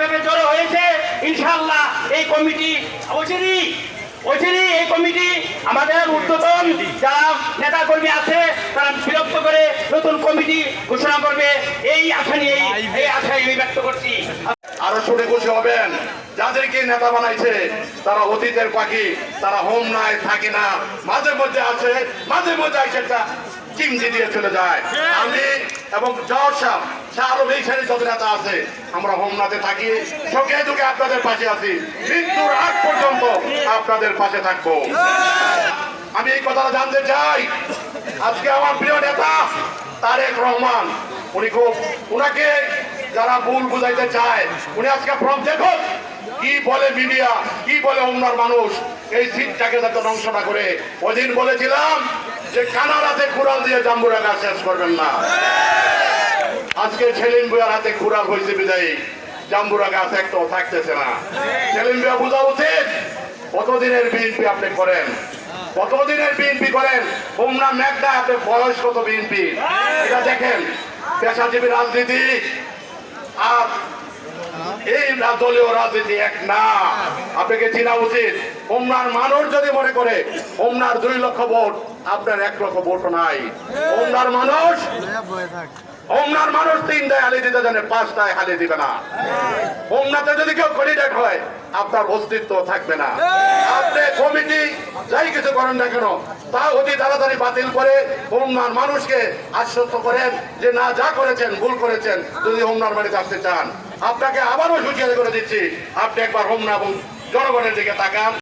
যেভাবে জড়ো হয়েছে, ইনশাআল্লাহ এই কমিটি, অচিরই অচিরই এই কমিটি আমাদের ঊর্ধ্বতন যারা নেতা কর্মী আছে, তারা বিরক্ত করে নতুন কমিটি ঘোষণা করবে। এই আশা নিয়ে এই আশায় আমি ব্যক্ত করছি। আরও শুনে খুশি হবেন। যাদেরকে নেতা বানাইছে, তারা অতীতের পাখি, তারা হোম নাই, থাকে না। মাঝে মধ্যে আছে, মাঝে মধ্যে আছে একটা চিমটি দিয়ে চলে যায়। আমি এবং জওয়ার সাহ শাহ আরও এই শ্রেণির যত নেতা আছে। আমরা হোমনাতে থাকি চোখে চোখে আপনাদের পাশে আছি। মৃত্যুর আগ পর্যন্ত আপনাদের পাশে থাকব। আমি এই কথাটা জানতে চাই। আজকে আমার প্রিয় নেতা তারেক রহমান, উনি খুব উনাকে যারা ভুল বুঝাইতে চায়, উনি আজকে ফর্ম দেখুন। কি বলে মিডিয়া কি বলে অন্যার মানুষ? এই সিটটাকে যাতে ধ্বংস না করে। ওদিন বলেছিলাম যে কানারাতে কুড়াল দিয়ে জাম্বুরা গাছ শেষ করবেন না। আজকে ছেলিন বুয়ার হাতে কুড়াল হয়েছে বিদায়ী। জাম্বুরা গাছ একটাও থাকতেছে না। ছেলিন বুয়া বোঝা উচিত কতদিনের বিএনপি আপনি করেন? কতদিনের বিএনপি করেন? হোমনা মেঘনা আপনার বয়স কত বিএনপি? এটা দেখেন, পেশাজীবী রাজনীতি। আর এই দলীয় রাজনীতি এক না। আপনাকে চেনা উচিত। হোমনার মানুষ যদি মনে করে হোমনার দুই লক্ষ ভোট, আপনার এক লক্ষ ভোট নাই। হোমনার মানুষ হোমনার মানুষ তিনটায় হালি দিতে জানে পাঁচটায় হালি দিবে না। হোমনাতে যদি কেউ ক্যান্ডিডেট হয়, আপনার অস্তিত্ব থাকবে না। আপনি কমিটি যাই কিছু করেন না কেন, তা অতি তাড়াতাড়ি বাতিল করে হোমনার মানুষকে আশ্বস্ত করেন যে না, যা করেছেন, ভুল করেছেন, যদি হোমনার বাড়িতে আসতে চান। আপনাকে আবারও সূচিত করে দিচ্ছি। আপনি একবার হোমনা এবং জনগণের দিকে তাকান।